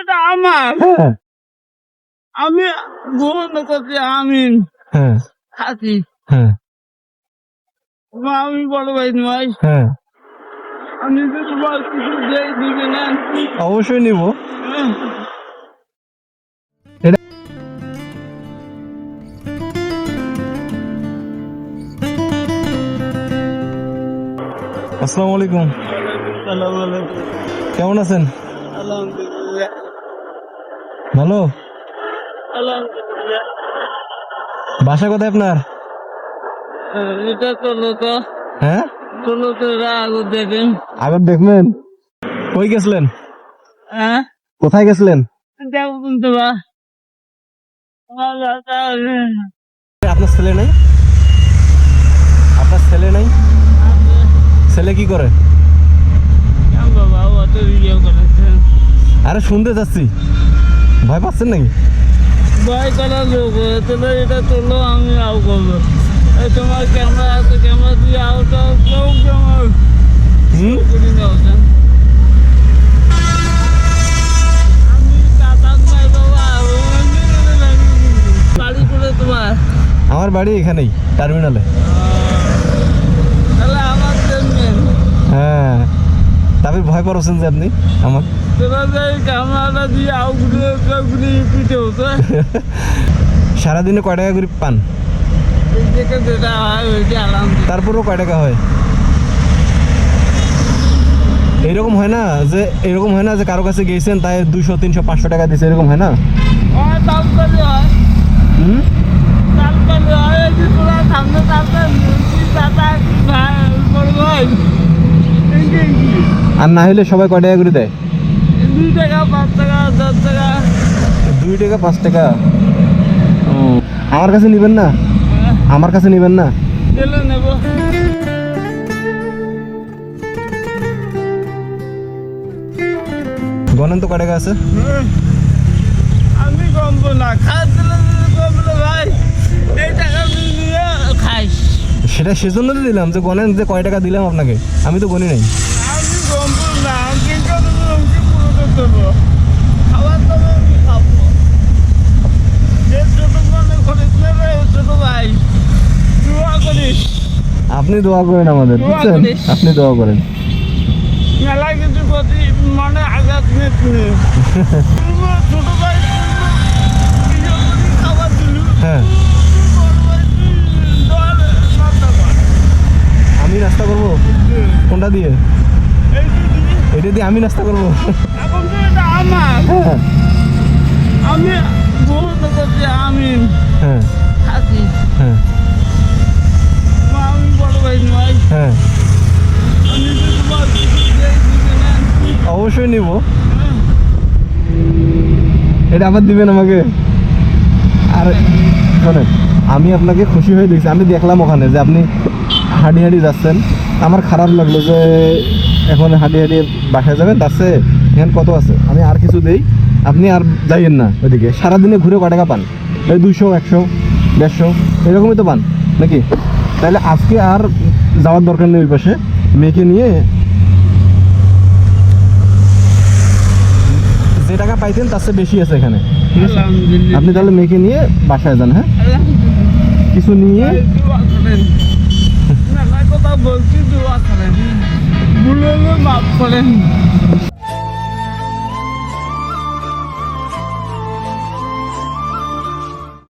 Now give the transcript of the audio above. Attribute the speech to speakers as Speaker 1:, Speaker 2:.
Speaker 1: এটা আমার।
Speaker 2: হ্যাঁ।
Speaker 1: আমি গ্রহণ করছি আমিন
Speaker 2: হ্যাঁ।
Speaker 1: খাসি
Speaker 2: হ্যাঁ।
Speaker 1: আমি বড় ভাই নয়।
Speaker 2: হ্যাঁ।
Speaker 1: আমি যে তোমার কিছু দিয়ে দিবে না
Speaker 2: অবশ্যই নিব।
Speaker 1: হ্যাঁ।
Speaker 2: আসসালামু আলাইকুম।
Speaker 1: আলাইকুম।
Speaker 2: কেমন আছেন?
Speaker 1: আলহামদুলিল্লাহ।
Speaker 2: ভালো? বাসা কোথায় আপনার?
Speaker 1: এটা চলো তো
Speaker 2: হ্যাঁ?
Speaker 1: চলো তো রাগ দেখেন
Speaker 2: আবার দেখবেন কই গেছিলেন?
Speaker 1: হ্যাঁ?
Speaker 2: কোথায় গেছিলেন?
Speaker 1: দেখো
Speaker 2: আপনার ছেলে নেই? আপনার ছেলে নেই? ছেলে কি করে? আরে শুনতে যাচ্ছি ভয় পাচ্ছেন নাকি?
Speaker 1: ভয় করা লোক তাহলে এটা চলো আমি আউ করব। তোমার ক্যামেরা আছে ক্যামেরা দিয়ে আউট আমার
Speaker 2: হুম?
Speaker 1: তোমার?
Speaker 2: আমার বাড়ি এখানেই টার্মিনালে
Speaker 1: তাহলে আমার দেখবেন
Speaker 2: হ্যাঁ ভয় পাচ্ছেন যে আপনি? আমার? সারাদিনে কয় টাকা করে পান? তারপরেও কয় টাকা হয়? এরকম হয় না যে, এরকম হয় না যে কারও কাছে গিয়েছেন, তাই দুশো তিনশো, পাঁচশো টাকা দিয়েছে, এরকম হয় না? হুম
Speaker 1: দাম করে হয় এই যে তোরা সামনে সামনে মুরগি চাটা ভাই করব এই যে কি?
Speaker 2: আর না হলে সবাই কয় টাকা করে দেয়?
Speaker 1: দুই টাকা পাঁচ টাকা দশ টাকা।
Speaker 2: দুই টাকা পাঁচ টাকা? আমার কাছে নেবেন না?
Speaker 1: হ্যাঁ,
Speaker 2: আমার কাছে নেবেন না?
Speaker 1: নেব।
Speaker 2: গণেন তো কয় টাকা আছে।
Speaker 1: আমি কমবো না। খাই দিলে যদি কমলো ভাই। এই টাকা খাই
Speaker 2: সেটা সেজন্য তো দিলাম যে গণেন যে কয় টাকা দিলাম আপনাকে। আমি তো গণি নাই। আপনি দোয়া করেন আমাদের বুঝছেন? আপনি দোয়া করেন।
Speaker 1: মেলা কিছু প্রতি মানে আঘাত ছোট ভাই খাবার দিলু
Speaker 2: হ্যাঁ। আমি রাস্তা করব? কোনটা দিয়ে? এটা দিয়ে আমি নাস্তা করব। হ্যাঁ। হ্যাঁ। হ্যাঁ। অবশ্যই নিব। এটা আবার দিবেন আমাকে? আর শোনেন, আমি আপনাকে খুশি হয়ে দেখছি। আমি দেখলাম ওখানে যে আপনি হাঁটি হাঁটি যাচ্ছেন। আমার খারাপ লাগল যে এখন হাঁটি হাঁটি বাসায় যাবেন তার চেয়ে এখানে কত আছে? আমি আর কিছু দেই। আপনি আর যাইয়েন না ওইদিকে। সারাদিনে ঘুরে ক টাকা পান? এই দুশো একশো দেড়শো এরকমই তো পান নাকি? তাহলে আজকে আর যাওয়ার দরকার নেই ওই পাশে। মেয়েকে নিয়ে যে টাকা পাইতেন তার চেয়ে বেশি আছে এখানে ঠিক আছে? আপনি তাহলে মেয়েকে নিয়ে বাসায় যান হ্যাঁ? কিছু নিয়ে
Speaker 1: ভাই, দোয়া করেন মেলা কথা বলছি দু করেন। ভুল মাফ করেন।